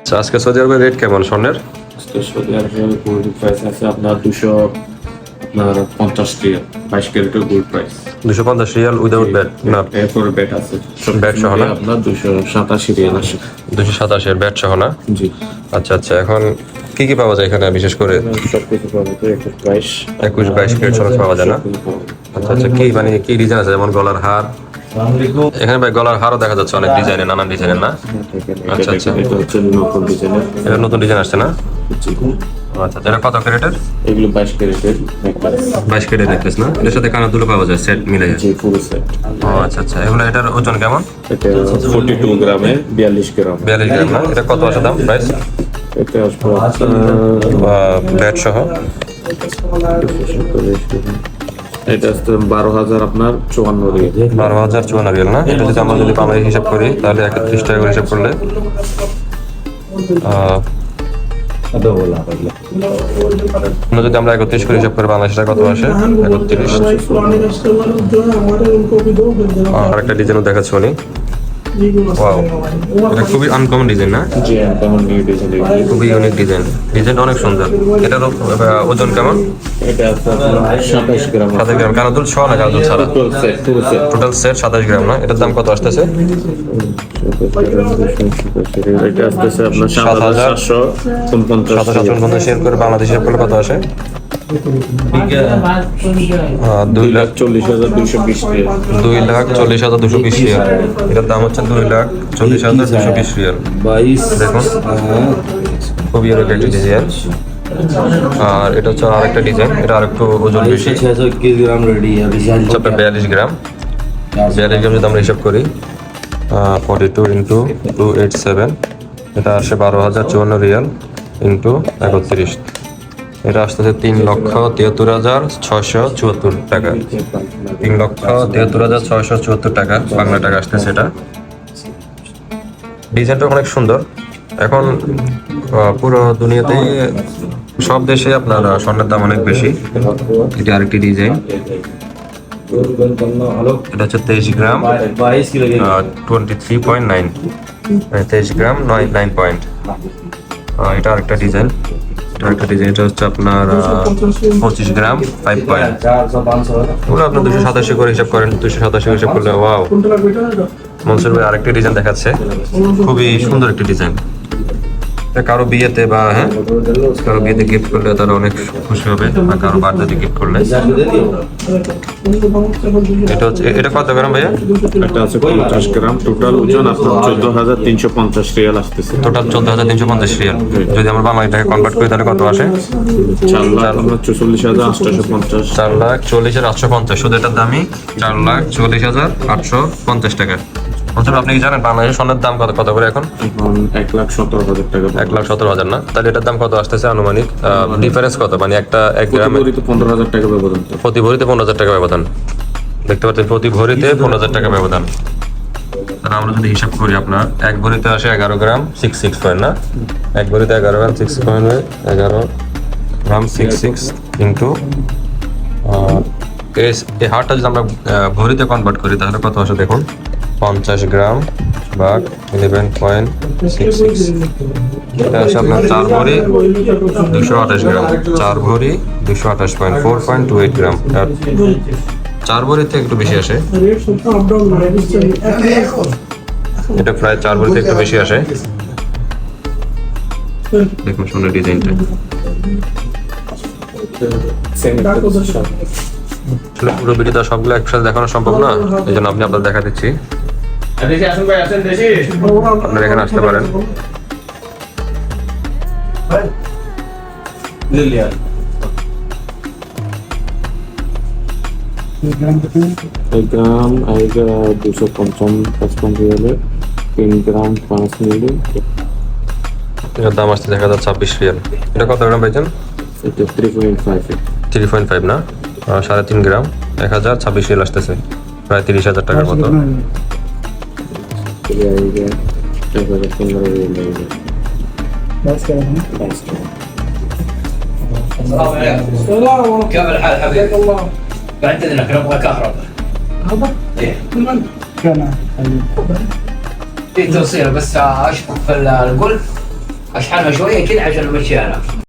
আচ্ছা আজকে সৌদি আরবের রেট কেমন স্বর্ণের? আজকে সৌদি আরবের গোল্ড প্রাইস আছে আপনার দুশো আপনার পঞ্চাশ রিয়াল বাইশ ক্যারেটের গোল্ড প্রাইস দুশো পঞ্চাশ রিয়াল উইদাউট ব্যাট না? এরপরে ব্যাট আছে। ব্যাট সহ না? আপনার দুশো সাতাশি রিয়াল আসে দুশো সাতাশের ব্যাট সহ না? জি। আচ্ছা আচ্ছা এখন কি কি পাওয়া যায় এখানে বিশেষ করে? সব কিছু পাবো তো একুশ বাইশ। একুশ বাইশ ক্যারেট সোনা পাওয়া যায় না? আচ্ছা আচ্ছা কি মানে কি ডিজাইন আছে? যেমন গলার হার? এখানে ভাই গলার হারও দেখা যাচ্ছে অনেক ডিজাইনের নানান ডিজাইনের না? আচ্ছা, আচ্ছা। এটা হচ্ছে নতুন ডিজাইনের। এটা নতুন ডিজাইন আসছে না? আচ্ছা এটা কত ক্যারেটের? এগুলো বাইশ ক্যারেটের নেকলেস বাইশ ক্যারেট নেকলেস না? সাথে দুলো পাওয়া যায় সেট মিলে জি ফুল সেট আচ্ছা আচ্ছা। এগুলো এটার ওজন কেমন? এটা ফোর্টি টু গ্রামে বিয়াল্লিশ গ্রাম। বিয়াল্লিশ গ্রাম না? এটা কত আসে দাম প্রাইস এটা আসবে ব্যাট সহ? এটা আসতে বারো হাজার আপনার চুয়ান্ন রিয়াল। বারো হাজার চুয়ান্ন রিয়াল না? এটা যদি আমরা যদি বাংলায় হিসাব করি তাহলে একত্রিশ টাকা করে হিসাব করলে যদি আমরা একত্রিশ করে হিসাব করি বাংলাদেশ টাকা কত আসে? একত্রিশ। আর একটা ডিজাইনও দেখাচ্ছি এটা খুবই আনকমন ডিজাইন না? জি কেমন নিউ ডিজাইন খুবই ইউনিক ডিজাইন ডিজাইনটা অনেক সুন্দর। এটার ওজন কেমন? এটা গ্রাম। সাতাশ গ্রাম। কানাদুল ছ না কানাদুল ছাড়া। টোটাল সেট গ্রাম না? এটার দাম কত আসতেছে? এটা আসতেছে আপনার শেয়ার করে বাংলাদেশ হিসাব করলে কত আসে? দুই লাখ চল্লিশ হাজার দুশো বিশ দুই লাখ চল্লিশ হাজার দুশো বিশ এটার দাম হচ্ছে দুই লাখ চল্লিশ হাজার বিশ বাইশ দেখুন। ডিজাইন। আর এটা হচ্ছে আরেকটা ডিজাইন। এটা ওজন বেশি। বিয়াল্লিশ গ্রাম বিয়াল্লিশ গ্রাম যদি আমরা হিসাব করি forty two into two eight seven এটা আসে বারো হাজার চুয়ান্ন রিয়াল ইন্টু একত্রিশ। এটা আসতেছে তিন লক্ষ তিয়াত্তর হাজার ছয়শো চুয়াত্তর টাকা। তিন লক্ষ তিয়াত্তর হাজার ছয়শো চুয়াত্তর টাকা বাংলা টাকা আসতেছে এটা। ডিজাইনটা অনেক সুন্দর। এখন পুরো দুনিয়াতে সব দেশে আপনার স্বর্ণের দাম অনেক বেশি। এটা আরেকটি ডিজাইন। এটা হচ্ছে তেইশ gram twenty three point nine তেইশ গ্রাম, নয় নাইন পয়েন্ট এটা আরেকটা ডিজাইন। আরেকটা হচ্ছে আপনার পঁচিশ গ্রাম ওগুলো আপনার দুশো করে হিসাব করেন দুশো হিসাব ওয়াও মনসুর ডিজাইন দেখাচ্ছে। খুবই সুন্দর একটি ডিজাইন কারও বিয়েতে বা হ্যাঁ? কারও বিয়েতে গিফট করলে তারা অনেক খুশি হবে বা কারও বার্থডে গিফট করলে। এটা হচ্ছে এটা কত গ্রাম ভাইয়া? এটা আছে পঞ্চাশ গ্রাম। টোটাল ওজন আপনার চোদ্দ হাজার তিনশো পঞ্চাশ রিয়াল আসতেছে। টোটাল চোদ্দ হাজার তিনশো পঞ্চাশ রিয়াল। যদি আমরা বাংলা এটাকে কনভার্ট করি তাহলে কত আসে? চার লাখ চল্লিশ হাজার আটশো পঞ্চাশ। চার লাখ চল্লিশ হাজার আটশো পঞ্চাশ। শুধু এটার দামই চার লাখ চল্লিশ হাজার আটশো পঞ্চাশ টাকা। অথবা আপনি কি জানেন বাংলাদেশের স্বর্ণের দাম কত কত করে এখন? এখন এক লাখ সতেরো হাজার টাকা এক লাখ সতেরো হাজার না? তাহলে এটার দাম কত আসতেছে আনুমানিক? ডিফারেন্স কত? মানে একটা এক গ্রামে পনেরো হাজার টাকা ব্যবধান প্রতি ভরিতে পনেরো হাজার টাকা ব্যবধান। দেখতে পাচ্ছেন প্রতি ভরিতে পনেরো হাজার টাকা ব্যবধান। তাহলে আমরা যদি হিসাব করি আপনার এক ভরিতে আসে এগারো গ্রাম সিক্স সিক্স পয়েন্ট না? এক ভরিতে এগারো গ্রাম সিক্স পয়েন্ট এগারো গ্রাম সিক্স সিক্স ইন্টু এই হারটা যদি আমরা ভরিতে কনভার্ট করি তাহলে কত আসে দেখুন? পঞ্চাশ গ্রাম বা ইলেভেন পয়েন্ট সিক্স সিক্স এটা আছে আপনার চার ভরি দুশো আঠাশ গ্রাম। চার ভরি দুশো আঠাশ point four point two eight gram. চার চার থেকে একটু বেশি আসে। এটা প্রায় চার ভরিতে একটু বেশি আসে। দেখুন সুন্দর ডিজাইনটা। পুরো ভিডিওটা সবগুলো একসাথে দেখানো সম্ভব না? এই জন্য আপনি আপনার দেখা দিচ্ছি আপনারা এখানে আসতে পারেন ले लिया এক গ্রাম আইগা দুশো পঞ্চান্ন পঁচপন রিয়ালে তিন গ্রাম পাঁচ মিলি এটার দাম আসছে দেখা যাচ্ছে ছাব্বিশ রিয়াল এটা কত গ্রাম পাইছেন এটা three point five three point five না আর সাড়ে তিন গ্রাম এক হাজার ছাব্বিশ রিয়াল আসতেছে প্রায় তিরিশ হাজার টাকার মতো के लिए आएगा तो बस पंद्रह दिन लगेगा बस करो हम बस السلام عليكم السلام ورحمة كيف الحال حبيبي؟ الله بعد اذنك نبغى كهرباء كهرباء؟ في توصيله بس اشطب في الجولف اشحنها شوية كذا عشان امشيها أنا